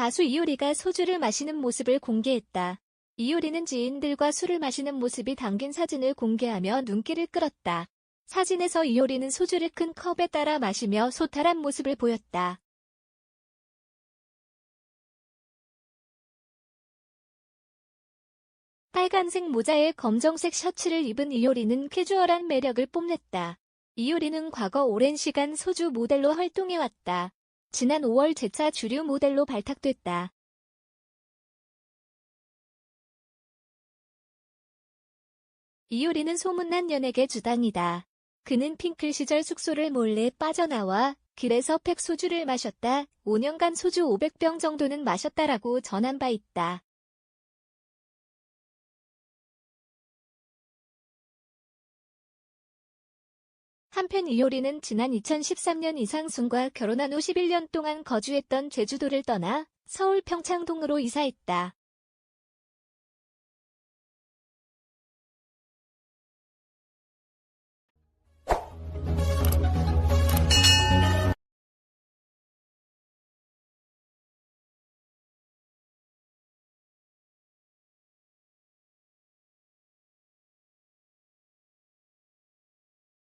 가수 이효리가 소주를 마시는 모습을 공개했다. 이효리는 지인들과 술을 마시는 모습이 담긴 사진을 공개하며 눈길을 끌었다. 사진에서 이효리는 소주를 큰 컵에 따라 마시며 소탈한 모습을 보였다. 빨간색 모자에 검정색 셔츠를 입은 이효리는 캐주얼한 매력을 뽐냈다. 이효리는 과거 오랜 시간 소주 모델로 활동해왔다. 지난 5월 재차 주류 모델로 발탁됐다. 이효리는 소문난 연예계 주당이다. 그는 핑클 시절 숙소를 몰래 빠져나와 길에서 팩 소주를 마셨다. 5년간 소주 500병 정도는 마셨다라고 전한 바 있다. 한편 이효리는 지난 2013년 이상순과 결혼한 후 11년 동안 거주했던 제주도를 떠나 서울 평창동으로 이사했다.